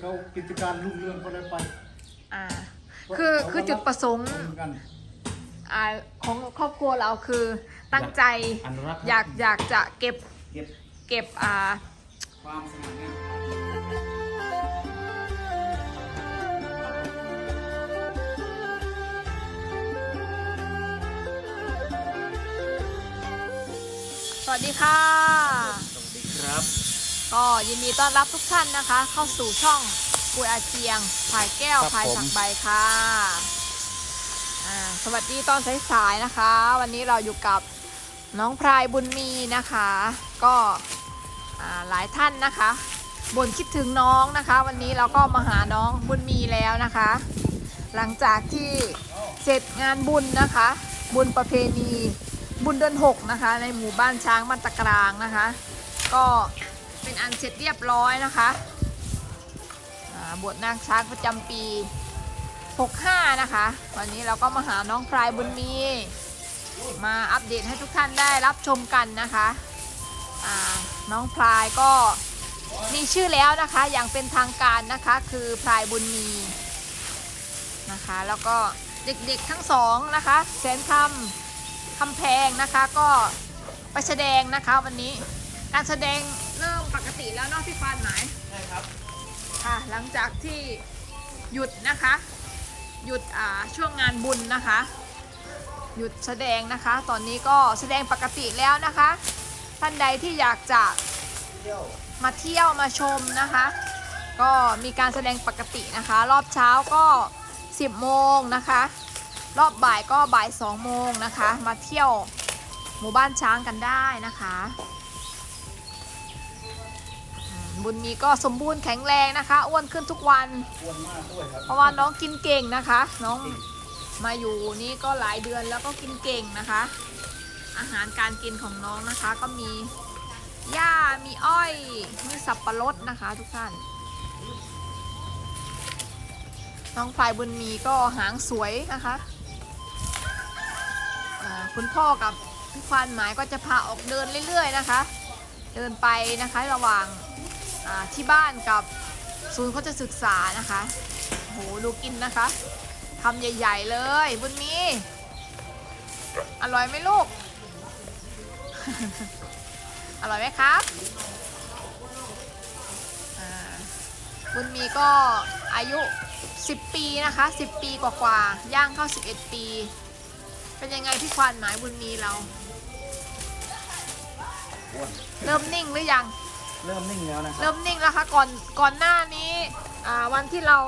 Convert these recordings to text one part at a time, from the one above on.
เขากิจการรุ่งเรืองก็เลยไปอ่า คือคือจุดประสงค์เหมือนกันอ่าของครอบครัวเราคือตั้งใจอนุรักษ์อยากอยากจะเก็บเก็บเก็บอ่า ความสง่างามสวัสดีค่ะ สวัสดีครับ ก็ยินดีต้อนรับทุกท่านนะคะ เข้าสู่ช่องกุยอาเจียงพายแก้วครับพายผมสักใบค่ะอ่าสวัสดีตอนสายๆนะคะ วันนี้เราอยู่กับน้องพรายบุญมีนะคะ ก็อ่าหลายท่านนะคะบ่นคิดถึงน้องนะคะ วันนี้เราก็มาหาน้องบุญมีแล้วนะคะ หลังจากที่เสร็จงานบุญนะคะ บุญประเพณีบุญเดือนหกนะคะ ในหมู่บ้านช้างบ้านตะกรางนะคะ ก็ เป็นอันเสร็จเรียบร้อยนะคะบวชนางช้างประจำปี 65 นะคะ วันนี้เราก็มาหาน้องพรายบุญมี มาอัปเดตให้ทุกท่านได้รับชมกันนะคะน้องพรายก็มีชื่อแล้วนะคะอย่างเป็นทางการนะคะคือพรายบุญมีนะคะ แล้วก็เด็กๆทั้งสองนะคะแสนคำคำแพงนะคะก็ไปแสดงนะคะวันนี้การแสดง ติแล้วเนอกพี่ฟานหมายใช่ครับค่ะหลังจากที่หยุดนะคะ หยุดอ่าช่วงงานบุญนะคะ หยุดแสดงนะคะ ตอนนี้ก็แสดงปกติแล้วนะคะ ท่านใดที่อยากจะเที่ยวมาเที่ยวมาชมนะคะ ก็มีการแสดงปกตินะคะ รอบเช้าก็ 10 โมงนะคะ รอบบ่ายก็บ่าย 2 โมงนะคะ มาเที่ยวหมู่บ้านช้างกันได้นะคะอืม บุญมีก็สมบูรณ์แข็งแรงนะคะ อ้วนขึ้นทุกวัน อ้วนมากด้วยครับเพราะว่าน้องกินเก่งนะคะ น้องมาอยู่นี่ก็หลายเดือนแล้วก็กินเก่งนะคะ อาหารการกินของน้องนะคะ ก็มีหญ้ามีอ้อย มีสับปะรดนะคะ ทุกท่าน น้องพลายบุญมีก็หางสวยนะคะอ่าคุณพ่อกับพี่ควานหมายก็จะพาออกเดินเรื่อย ๆ นะคะ เดินไปนะคะระหว่างอ่า ที่บ้านกับศูนย์เขาจะศึกษานะคะโหดูกินนะคะคำใหญ่ ๆ เลยบุญมี อร่อยไหมลูก อร่อยไหมครับบุญมีก็อายุ 10 ปีนะคะ 10 ปีกว่าๆย่างเข้า 11 ปี เป็นยังไงพี่ควานหมายบุญมีเรา เริ่มนิ่งหรือยัง เริ่มนิ่งแล้วนะครัเริ่บมนิ่งแล้วค่ะก่อนก่อนหน้านี้อ่าวันที่เรา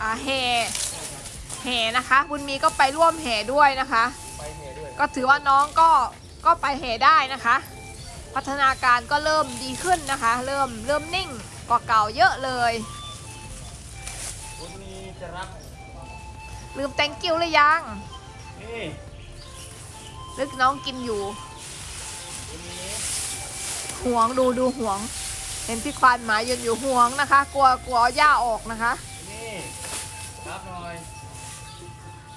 อ่าแห่แห่นะคะ บุญมีก็ไปร่วมแห่ด้วยนะคะ ไปเหด้วยก็ถือว่าน้องก็ก็ไปแห่ได้นะคะ พัฒนาการก็เริ่มดีขึ้นนะคะ เริ่มเริ่มนิ่งกว่าเก่าเยอะเลย บุญมีจะรักลืม thank you หรือยังนี่ลึกน้องกินอยู่บุญมี ห่วงดูดูห่วง เห็นพี่ควานหมายืนอยู่ห่วงนะคะ กลัวกลัวเอาหญ้าออกนะคะ นี่รับหน่อย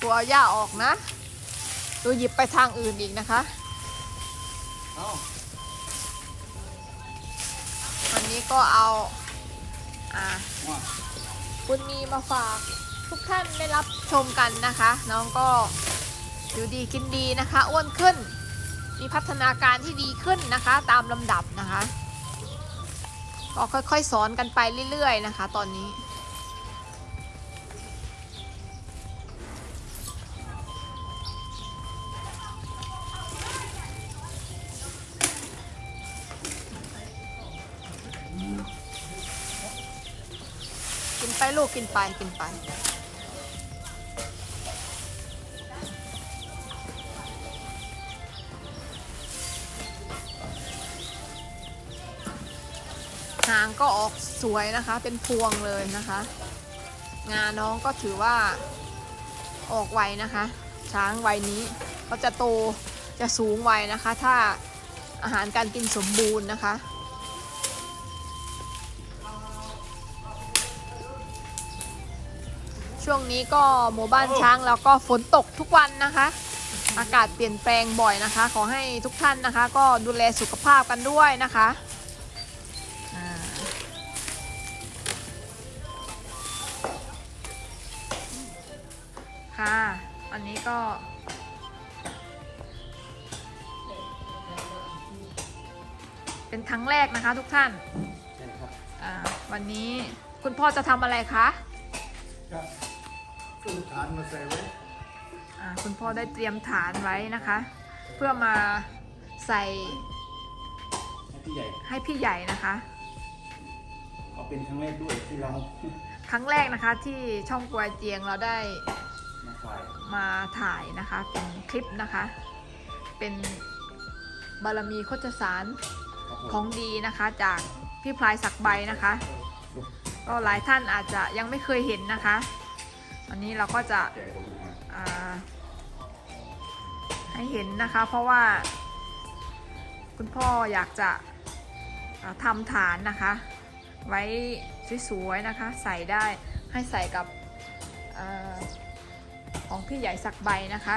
กลัวเอาหญ้าออกนะ ดูหยิบไปทางอื่นอีกนะคะ เอ้าวันนี้ก็เอา อ่า ว่าบุญมีมาฝากทุกท่านได้รับชมกันนะคะ น้องก็อยู่ดีกินดีนะคะ อ้วนขึ้น มีพัฒนาการที่ดีขึ้นนะคะ ตามลำดับนะคะ ก็ค่อยๆสอนกันไปเรื่อยๆนะคะ ตอนนี้ กินไปลูกกินไปกินไป สวยนะคะ เป็นพวงเลยนะคะ งาน้องก็ถือว่าออกไวนะคะ ช้างวัยนี้เขาจะโตจะสูงไวนะคะ ถ้าอาหารการกินสมบูรณ์นะคะ ช่วงนี้ก็หมู่บ้านช้างแล้วก็ฝนตกทุกวันนะคะ อากาศเปลี่ยนแปลงบ่อยนะคะ ขอให้ทุกท่านนะคะ ก็ดูแลสุขภาพกันด้วยนะคะ ก็เป็นครั้งแรกนะคะทุกท่านใช่ครับอ่าวันนี้คุณพ่อจะทำอะไรคะก็ตู้ฐานมาใส่ไว้อ่าคุณพ่อได้เตรียมฐานไว้นะคะ เพื่อมาใส่ให้พี่ใหญ่ให้พี่ใหญ่นะคะ เขาเป็นครั้งแรกด้วยที่เรา ครั้งแรกนะคะที่ช่องกวยเจียงเราได้ มาฝ่ายมาถ่ายนะคะเป็นคลิปนะคะ เป็นบารมีโคจสารครับผมของดีนะคะ จากพี่พลายศักดิ์ใบนะคะ ก็หลายท่านอาจจะยังไม่เคยเห็นนะคะ วันนี้เราก็จะแจกผมดูนะอ่าให้เห็นนะคะ เพราะว่า คุณพ่ออยากจะอ่าทำฐานนะคะ ไว้สวยๆนะคะ ใส่ได้ให้ใส่กับอา ของพี่ใหญ่สักใบนะคะ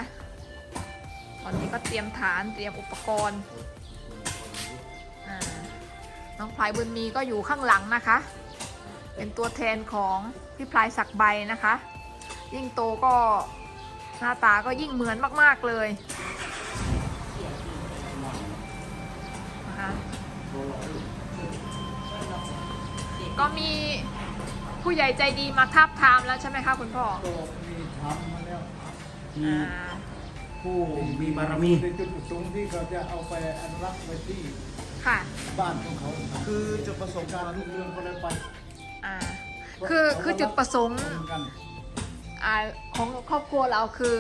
ตอนนี้ก็เตรียมฐานเตรียมอุปกรณ์น้องพลายบุญมีก็อยู่ข้างหลังนะคะ เป็นตัวแทนของพี่พลายสักใบนะคะ ยิ่งโตก็หน้าตาก็ยิ่งเหมือนมาก ๆเลยนะคะก็มีผู้ใหญ่ใจดีมาทับทามแล้วใช่ไหมคะคุณพ่อ ทำมาแล้วมีอ่าผู้มีบารมีในจุดประสงค์ที่เขาจะเอาไปอนุรักษ์ไว้ที่ค่ะ บ้านของเขาคือจุดประสงค์การรุ่งเรืองก็เลยไปอ่าคือคือจุดประสงค์เหมือนกันอ่าของครอบครัวเราคือ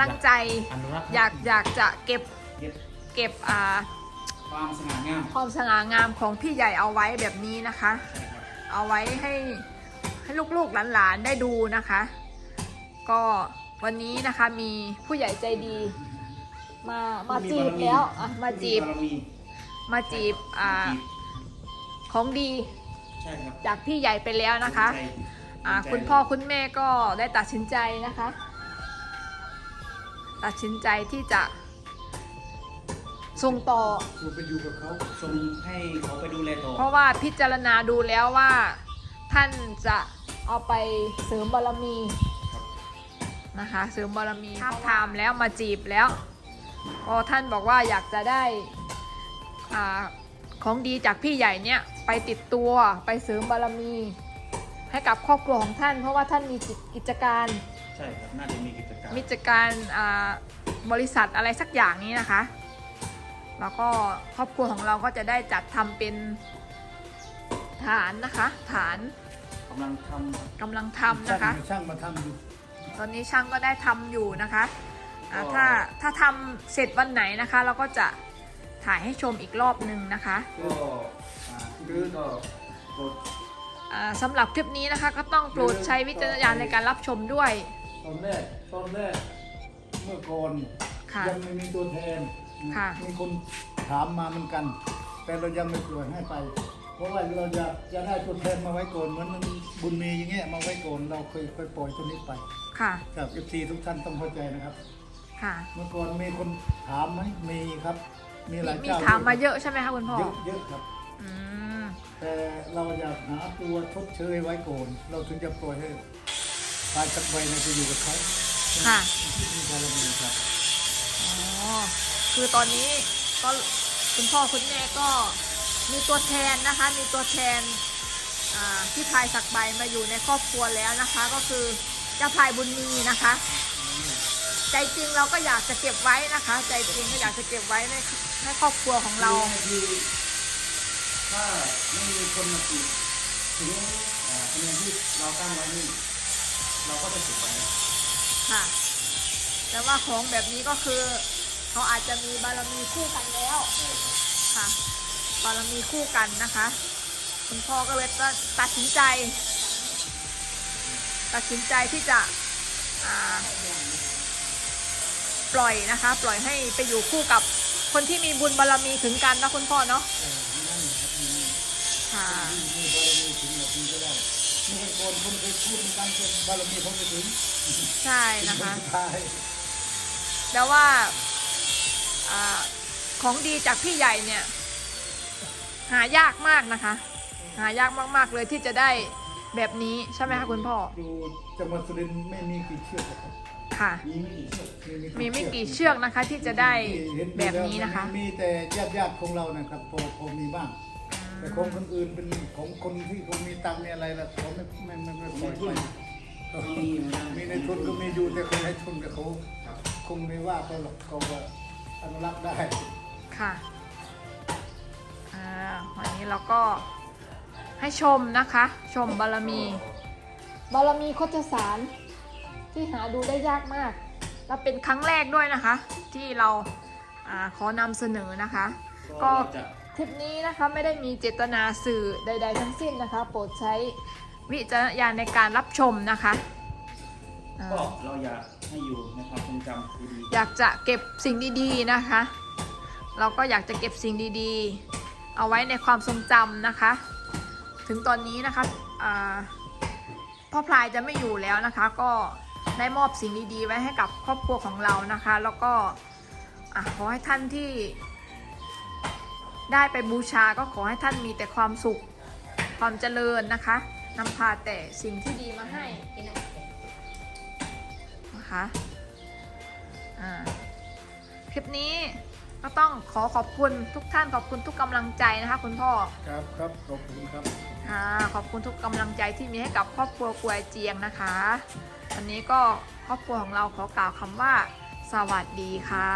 ตั้งใจอนุรักษ์อยากอยากจะเก็บเก็บเก็บอ่าความสง่างามความสง่างามของพี่ใหญ่เอาไว้แบบนี้นะคะใช่ครับเอาไว้ให้ให้ลูกๆหลานๆได้ดูนะคะ ก็วันนี้นะคะมีผู้ใหญ่ใจดี มามาจีบแล้วอะมาจีบผู้บารมีมาจีบอ่าจีบของดีใช่ครับจากพี่ใหญ่ไปแล้วนะคะใจอ่าใจคุณพ่อคุณแม่ก็ได้ตัดสินใจนะคะ ตัดสินใจที่จะส่งต่อคือไปอยู่กับเขาส่งให้เขาไปดูแลต่อเพราะว่าพิจารณาดูแล้วว่าท่านจะเอาไปเสริมบารมีครับ นะคะเสริมบารมีท้าบทามแล้วมาจีบแล้วก็ท่านบอกว่าอยากจะได้อาของดีจากพี่ใหญ่เนี่ยไปติดตัวไปเสริมบารมี ให้กับครอบครัวของท่าน เพราะว่าท่านมีกิจการใช่ครับน่าจะมีกิจการมีกิจการอ่าบริษัทอะไรสักอย่างนี้นะคะ แล้วก็ครอบครัวของเราก็จะได้จัดทำเป็นฐานนะคะ ฐานกำลังทกำลังทำนะคะช่างมาทำอยู่ ตอนนี้ช่างก็ได้ทำอยู่นะคะอ่าถ้าถ้าทำเสร็จวันไหนนะคะ เราก็จะถ่ายให้ชมอีกรอบหนึ่งนะคะำก็อ่าคือก็กดอ่าสำหรับคลิปนี้นะคะก็ต้องโปรดใช้วิจารณญาณในการรับชมด้วยตอนแรกตอนแรกเมื่อก่อนค่ะยังไม่มีตัวแทนค่ะมีคนถามมาเหมือนกัน แต่เรายังไม่ปล่อยให้ไป เพราะว่าเราจะจะได้ตัวแทนมาไว้ก่อนเหมือนบุญมีอย่างเงี้ยมาไว้ก่อนเราเคยเคยปล่อยตัวนี้ไป ค่ะ ครับเอฟซีทุกท่านต้องเข้าใจนะครับ ค่ะ เมื่อก่อนมีคนถามไหมมีครับ มีหลายมีเจ้าถามมาเยอะใช่ไหมคะคุณพ่อเยอะเยอะครับ อืมแต่เราอยากหาตัวชดเชยไว้ก่อนเราถึงจะปล่อยให้ตายสักใบในจะอยู่กับเขาค่ะมีบารมีครับ อ๋อคือตอนนี้ก็คุณพ่อคุณแม่ก็มีตัวแทนนะคะ มีตัวแทนอ่าที่พลายสักใบมาอยู่ในครอบครัวแล้วนะคะ ก็คือ เจ้าพายบุญมีนะคะ ใจจริงเราก็อยากจะเก็บไว้นะคะ ใจจริงก็อยากจะเก็บไว้ในในครอบครัวของเรา คือถ้าไม่มีคนมาจีบถึงอ่าคะแนนที่เราตั้งไว้นี่ เราก็จะถูกไปค่ะ แต่ว่าของแบบนี้ก็คือ เขาอาจจะมีบารมีคู่กันแล้วค่ะบารมีคู่กันนะคะ คุณพ่อก็เลยตัดสินใจ ตัดสินใจที่จะอ่าปล่อยนะคะ ปล่อยให้ไปอยู่คู่กับคนที่มีบุญบารมีถึงกันนะคุณพ่อเนาะเออนั่นครับนี่ค่ะมีบารมีถึงแบบนี้ก็ได้เมื่อก่อนคนเคยพูดเหมือนกันแต่บารมีผมไม่ถึงใช่นะคะสุดท้ายแต่ว่าอาของดีจากพี่ใหญ่เนี่ย หายากมากนะคะ หายากมาก ๆ เลยที่จะได้ แบบนี้ใช่ไหมคะคุณพ่อ อยู่จังหวัดสุรินทร์ไม่มีกี่เชือกหรอกครับค่ะ มีไม่กี่เชือกมีไม่กี่เชือกนะคะที่จะได้แบบนี้นะคะมีแต่ญาติญาติๆของเรานะครับพอพอมีบ้าง แต่ของคนอื่นเป็นของคนที่เขามีตังค์มีอะไรล่ะเขาไม่ไม่ไม่ไม่ปล่อยไปเขามีเหมือนกันมีในทุนก็มีอยู่แต่คนให้ทุนกับเขาครับคงไม่ว่าเขาหรอกเขาก็อนุรักษ์ได้ค่ะอ่าวันนี้เราก็ ให้ชมนะคะ ชมบารมี บารมีโคจสารที่หาดูได้ยากมาก และเป็นครั้งแรกด้วยนะคะ ที่เราอาขอนำเสนอนะคะ ก็จะคลิปนี้นะคะไม่ได้มีเจตนาสื่อใด ๆ ทั้งสิ้นนะคะ โปรดใช้วิจารณญาณในการรับชมนะคะอ่าก็เราอยากให้อยู่ในความทรงจำดีอยากจะเก็บสิ่งดีๆนะคะ เราก็อยากจะเก็บสิ่งดีๆ เอาไว้ในความทรงจำนะคะ ถึงตอนนี้นะคะพ่อพลายจะไม่อยู่แล้วนะคะ ก็ได้มอบสิ่งดีๆ ไว้ให้กับครอบครัวของเรานะคะ แล้วก็ขอให้ท่านที่ ได้ไปบูชาก็ขอให้ท่านมีแต่ความสุขความเจริญนะคะนำพาแต่สิ่งที่ดีมาให้นะคะคลิปนี้ก็ต้องขอขอบคุณทุกท่านขอบคุณทุกกำลังใจนะคะ คุณพ่อ ครับครับขอบคุณครับ ค่ะ ขอบคุณทุกกำลังใจที่มีให้กับครอบครัวกวยเจียงนะคะ วันนี้ก็ครอบครัวของเราขอกล่าวคำว่า สวัสดีค่ะ